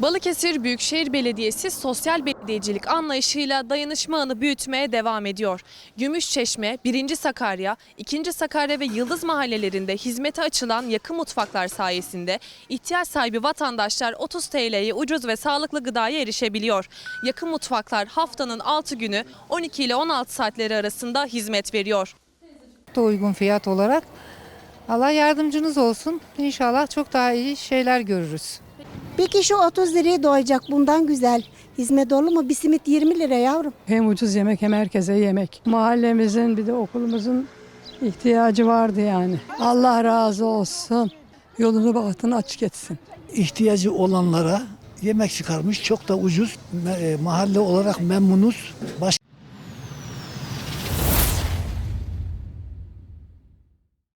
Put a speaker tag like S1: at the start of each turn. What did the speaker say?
S1: Balıkesir Büyükşehir Belediyesi sosyal belediyecilik anlayışıyla dayanışma ağını büyütmeye devam ediyor. Gümüşçeşme, 1. Sakarya, 2. Sakarya ve Yıldız mahallelerinde hizmete açılan yakın mutfaklar sayesinde ihtiyaç sahibi vatandaşlar 30 TL'ye ucuz ve sağlıklı gıdaya erişebiliyor. Yakın mutfaklar haftanın 6 günü 12 ile 16 saatleri arasında hizmet veriyor.
S2: uygun fiyat olarak. Allah yardımcınız olsun. İnşallah çok daha iyi şeyler görürüz.
S3: Bir kişi 30 liraya doyacak bundan güzel. Hizmet olur mu? Bir simit 20 lira yavrum.
S4: Hem ucuz yemek hem herkese yemek. Mahallemizin bir de okulumuzun ihtiyacı vardı yani. Allah razı olsun. Yolunu bahtını açık etsin.
S5: ihtiyacı olanlara yemek çıkarmış. Çok da ucuz. E, Mahalle olarak memnunuz. Baş